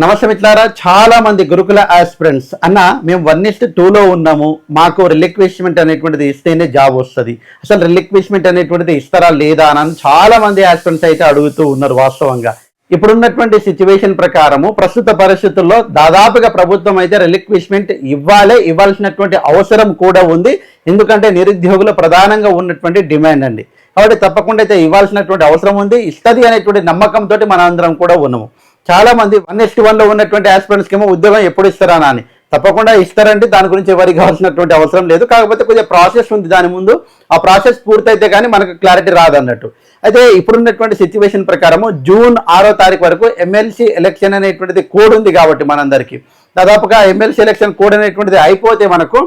నమస్తే మిత్రులారా చాలా మంది గురుకుల ఆస్పిరెంట్స్ అన్న మేము వన్ ఇస్ట్ టూలో ఉన్నాము. మాకు రిలిక్విష్మెంట్ అనేటువంటిది ఇస్తేనే జాబ్ వస్తుంది. అసలు రిలిక్విష్మెంట్ అనేటువంటిది ఇస్తారా లేదా అని చాలా మంది ఆస్పిరెంట్స్ అయితే అడుగుతూ ఉన్నారు వాస్తవంగా. ఇప్పుడున్నటువంటి సిచ్యువేషన్ ప్రకారము ప్రస్తుత పరిస్థితుల్లో దాదాపుగా ప్రభుత్వం అయితే రిలిక్విష్మెంట్ ఇవ్వాలే ఇవ్వాల్సినటువంటి అవసరం కూడా ఉంది. ఎందుకంటే నిరుద్యోగులు ప్రధానంగా ఉన్నటువంటి డిమాండ్ అండి. కాబట్టి తప్పకుండా అయితే ఇవ్వాల్సినటువంటి అవసరం ఉంది. ఇస్తుంది అనేటువంటి నమ్మకంతో మన అందరం కూడా ఉన్నాము. చాలా మంది వన్ ఎస్టీ వన్లో ఉన్నటువంటి ఆస్పిరెంట్స్కి ఏమో ఉద్యోగం ఎప్పుడు ఇస్తారా అని. తప్పకుండా ఇస్తారంటే దాని గురించి ఎవరికి కావాల్సినటువంటి అవసరం లేదు. కాకపోతే కొద్దిగా ప్రాసెస్ ఉంది దాని ముందు. ఆ ప్రాసెస్ పూర్తయితే కానీ మనకు క్లారిటీ రాదన్నట్టు. అయితే ఇప్పుడున్నటువంటి సిచ్యువేషన్ ప్రకారము జూన్ ఆరో తారీఖు వరకు ఎమ్మెల్సీ ఎలక్షన్ అనేటువంటిది కోడ్ ఉంది కాబట్టి మనందరికీ. దాదాపుగా ఎమ్మెల్సీ ఎలక్షన్ కోడ్ అనేటువంటిది అయిపోతే మనకు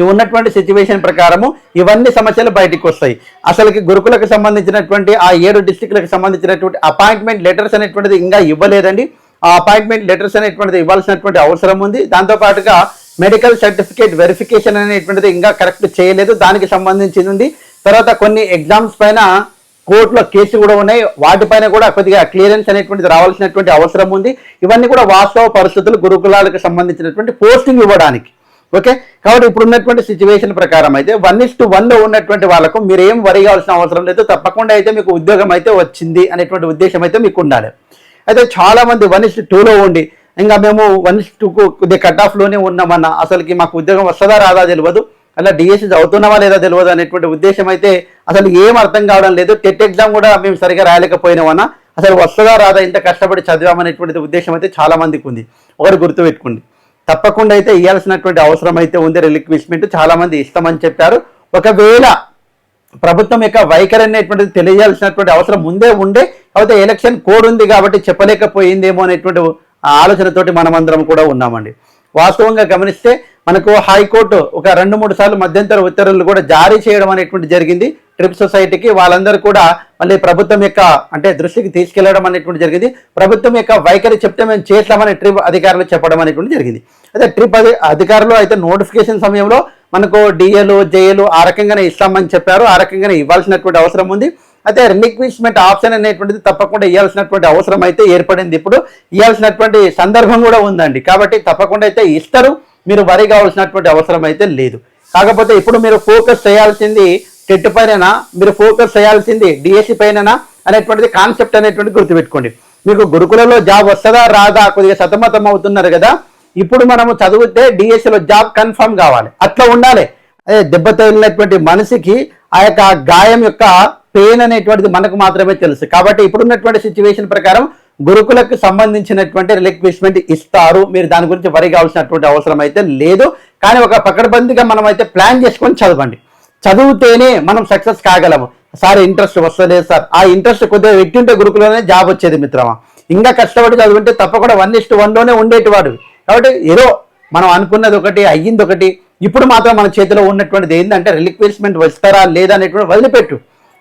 ఈ ఉన్నటువంటి సిచ్యువేషన్ ప్రకారము ఇవన్నీ సమస్యలు బయటికి వస్తాయి. అసలుకి గురుకులకు సంబంధించినటువంటి ఆ ఏడు డిస్టిక్లకు సంబంధించినటువంటి అపాయింట్మెంట్ లెటర్స్ అనేటువంటిది ఇంకా ఇవ్వలేదండి. ఆ అపాయింట్మెంట్ లెటర్స్ అనేటువంటిది ఇవ్వాల్సినటువంటి అవసరం ఉంది. దాంతోపాటుగా మెడికల్ సర్టిఫికేట్ వెరిఫికేషన్ అనేటువంటిది ఇంకా కరెక్ట్ చేయలేదు. దానికి సంబంధించింది ఉంది. తర్వాత కొన్ని ఎగ్జామ్స్ పైన కోర్టులో కేసు కూడా ఉన్నాయి. వాటిపైన కూడా కొద్దిగా క్లియరెన్స్ అనేటువంటిది రావాల్సినటువంటి అవసరం ఉంది. ఇవన్నీ కూడా వాస్తవ పరిస్థితులు గురుకులాలకు సంబంధించినటువంటి పోస్టింగ్ ఇవ్వడానికి. ఓకే? కాబట్టి ఇప్పుడు ఉన్నటువంటి సిచ్యువేషన్ ప్రకారం అయితే వన్ ఇస్ టు వన్లో ఉన్నటువంటి వాళ్ళకు మీరు ఏం వరి కావాల్సిన అవసరం లేదు. తప్పకుండా అయితే మీకు ఉద్యోగం అయితే వచ్చింది అనేటువంటి ఉద్దేశం అయితే మీకు ఉండాలి. అయితే చాలా మంది వన్ ఇస్ టూలో ఉండి ఇంకా మేము వన్ ఇస్ టూకు కొద్దిగా కట్ ఆఫ్లోనే ఉన్నామన్న అసలుకి మాకు ఉద్యోగం వస్తుందా రాదా తెలియదు. అలా డిఎస్సి చదువుతున్నావా లేదా తెలియదు అనేటువంటి ఉద్దేశం అయితే అసలు ఏం అర్థం కావడం లేదు. టెట్ ఎగ్జామ్ కూడా మేము సరిగా రాయలేకపోయినామన్నా అసలు వస్తుందా రాదా ఇంత కష్టపడి చదివామనేటువంటి ఉద్దేశం అయితే చాలా మందికి ఉంది. ఒకరు గుర్తుపెట్టుకోండి. తప్పకుండా అయితే ఇవ్వాల్సినటువంటి అవసరం అయితే ఉంది రిలిక్విష్మెంట్ చాలా మంది ఇస్తామని చెప్పారు. ఒకవేళ ప్రభుత్వం యొక్క వైఖరి అనేటువంటిది తెలియాల్సినటువంటి అవసరం ముందే ఉండే కాకపోతే ఎలక్షన్ కోడ్ ఉంది కాబట్టి చెప్పలేకపోయిందేమో అనేటువంటి ఆలోచనతోటి మనమందరం కూడా ఉన్నామండి. వాస్తవంగా గమనిస్తే మనకు హైకోర్టు ఒక రెండు మూడు సార్లు మధ్యంతర ఉత్తర్వులు కూడా జారీ చేయడం అనేటువంటి జరిగింది. ట్రిప్ సొసైటీకి వాళ్ళందరూ కూడా మళ్ళీ ప్రభుత్వం యొక్క అంటే దృష్టికి తీసుకెళ్ళడం అనేటువంటి జరిగింది. ప్రభుత్వం యొక్క వైఖరి చెప్తే మేము చేస్తామని ట్రిప్ అధికారులు చెప్పడం అనేటువంటి జరిగింది. అయితే ట్రిప్ అధికారులు అయితే నోటిఫికేషన్ సమయంలో మనకు డిఏలు జేఏలు ఆ రకంగానే ఇస్తామని చెప్పారు. ఆ రకంగానే ఇవ్వాల్సినటువంటి అవసరం ఉంది. అయితే రిలిక్విష్మెంట్ ఆప్షన్ అనేటువంటిది తప్పకుండా ఇవ్వాల్సినటువంటి అవసరం అయితే ఏర్పడింది. ఇప్పుడు ఇవ్వాల్సినటువంటి సందర్భం కూడా ఉందండి. కాబట్టి తప్పకుండా అయితే ఇస్తారు. మీరు వరి కావాల్సినటువంటి అవసరం అయితే లేదు. కాకపోతే ఇప్పుడు మీరు ఫోకస్ చేయాల్సింది టెట్ పైన మీరు ఫోకస్ చేయాల్సింది డిఎస్సి పైన అనేటువంటిది కాన్సెప్ట్ అనేటువంటి గుర్తుపెట్టుకోండి. మీకు గురుకులలో జాబ్ వస్తుందా రాదా? కొద్దిగా సతమతం అవుతున్నారు కదా. ఇప్పుడు మనము చదివితే డిఎస్సిలో జాబ్ కన్ఫర్మ్ కావాలి. అట్లా ఉండాలి. అదే దెబ్బతగిలినటువంటి మనిషికి ఆ యొక్క గాయం యొక్క పెయిన్ అనేటువంటిది మనకు మాత్రమే తెలుసు. కాబట్టి ఇప్పుడున్నటువంటి సిచ్యువేషన్ ప్రకారం గురుకులకు సంబంధించినటువంటి రిలెక్విష్మెంట్ ఇస్తారు. మీరు దాని గురించి వరి కావాల్సినటువంటి అవసరం అయితే లేదు. కానీ ఒక పకడ్బందీగా మనం అయితే ప్లాన్ చేసుకొని చదవండి. చదివితేనే మనం సక్సెస్ కాగలము. సార్ ఇంట్రెస్ట్ వస్తలేదు సార్. ఆ ఇంట్రెస్ట్ కొద్దిగా పెట్టింటే గురుకులోనే జాబ్ వచ్చేది మిత్రమా? ఇంకా కష్టపడి చదువుంటే తప్పకుండా వన్ ఇస్ట్ వన్లోనే ఉండేటివాడు కాబట్టి ఏదో మనం అనుకున్నది ఒకటి అయ్యింది ఒకటి ఇప్పుడు మాత్రం మన చేతిలో ఉన్నటువంటిది ఏంటంటే రిలిక్విష్మెంట్ వస్తారా లేదా అనేటువంటి వదిలిపెట్టు.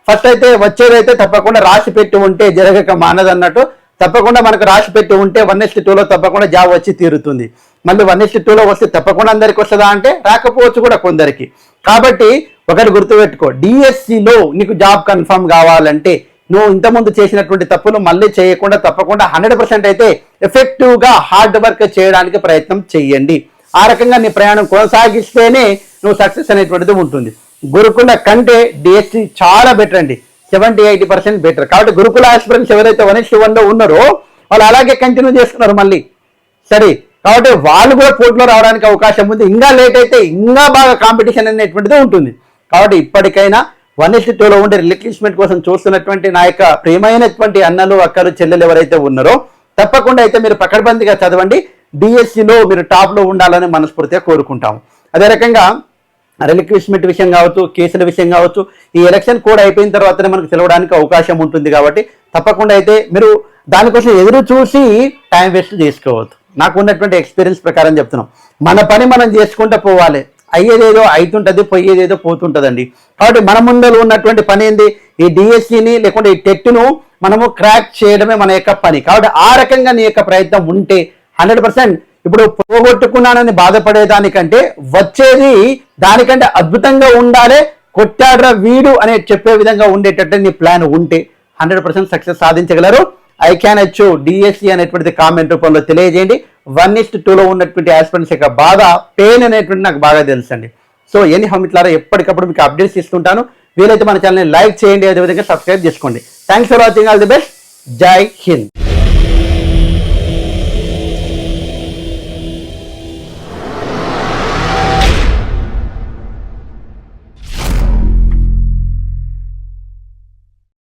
ఫస్ట్ అయితే వచ్చేదైతే తప్పకుండా రాసి పెట్టి ఉంటే జరగక మానదన్నట్టు తప్పకుండా మనకు రాసి పెట్టి ఉంటే వన్ ఎస్ టూలో తప్పకుండా జాబ్ వచ్చి తీరుతుంది. మళ్ళీ వన్ ఎస్ టూలో వస్తే తప్పకుండా అందరికి వస్తుందా అంటే రాకపోవచ్చు కూడా కొందరికి. కాబట్టి ఒకటి గుర్తుపెట్టుకో. డిఎస్సిలో నీకు జాబ్ కన్ఫర్మ్ కావాలంటే నువ్వు ఇంతకుముందు చేసినటువంటి తప్పులు మళ్ళీ చేయకుండా తప్పకుండా హండ్రెడ్ పర్సెంట్ అయితే ఎఫెక్టివ్గా హార్డ్ వర్క్ చేయడానికి ప్రయత్నం చేయండి ఆ రకంగా నీ ప్రయాణం కొనసాగిస్తేనే నువ్వు సక్సెస్ అనేటువంటిది ఉంటుంది. గురుకుల కంటే డిఎస్సి చాలా బెటర్ అండి. సెవెంటీ ఎయిటీ పర్సెంట్ బెటర్ కాబట్టి గురుకుల ఆస్పిరెంట్స్ ఎవరైతే వన్ ఇస్ వన్లో ఉన్నారో వాళ్ళు అలాగే కంటిన్యూ చేస్తున్నారు మళ్ళీ. సరే కాబట్టి వాళ్ళు కూడా పోటీలో రావడానికి అవకాశం ఉంది. ఇంకా లేట్ అయితే ఇంకా బాగా కాంపిటీషన్ అనేటువంటిది ఉంటుంది. కాబట్టి ఇప్పటికైనా వన్ ఇస్ టూలో ఉండే రిలీక్లిష్మెంట్ కోసం చూస్తున్నటువంటి నా యొక్క ప్రియమైనటువంటి అన్నలు అక్కలు చెల్లెలు ఎవరైతే ఉన్నారో తప్పకుండా అయితే మీరు పకడ్బందీగా చదవండి. డిఎస్సిలో మీరు టాప్లో ఉండాలని మనస్ఫూర్తిగా కోరుకుంటాము అదే రకంగా రిలిక్విష్మెంట్ విషయం కావచ్చు కేసుల విషయం కావచ్చు ఈ ఎలక్షన్ కోడ్ అయిపోయిన తర్వాతనే మనకు తెలవడానికి అవకాశం ఉంటుంది కాబట్టి తప్పకుండా అయితే మీరు దానికోసం ఎదురు చూసి టైం వేస్ట్ చేసుకోవద్దు. నాకు ఉన్నటువంటి ఎక్స్పీరియన్స్ ప్రకారం చెప్తున్నాం. మన పని మనం చేసుకుంటూ పోవాలి. అయ్యేదేదో అవుతుంటుంది పోయేదేదో పోతుంటుందండి. కాబట్టి మన ముందర ఉన్నటువంటి పని ఏంది? ఈ డిఎస్సిని లేకుంటే ఈ టెట్ను మనము క్రాక్ చేయడమే మన యొక్క పని. కాబట్టి ఆ రకంగా నీ యొక్క ప్రయత్నం ఉంటే హండ్రెడ్ పర్సెంట్ ఇప్పుడు పోగొట్టుకున్నానని బాధపడేదానికంటే వచ్చేది దానికంటే అద్భుతంగా ఉండాలి కొట్టాడ్రా వీడు అనే చెప్పే విధంగా ఉండేటట్టు నీ ప్లాన్ ఉంటే హండ్రెడ్ పర్సెంట్ సక్సెస్ సాధించగలరు. ఐ క్యాన్ అచ్చు డిఎస్సి అనేటువంటిది కామెంట్ రూపంలో తెలియజేయండి. వన్ ఇస్ట్ టూలో ఉన్నటువంటి ఆస్పిరెంట్స్ యొక్క బాధ పెయిన్ అనేటువంటి నాకు బాగా తెలుసండి. సో ఎన్ని హమిట్లారా ఎప్పటికప్పుడు మీకు అప్డేట్స్ ఇస్తుంటాను. వీలైతే మన ఛానల్ని లైక్ చేయండి అదేవిధంగా సబ్స్క్రైబ్ చేసుకోండి. Thanks for watching all the best Jai Hind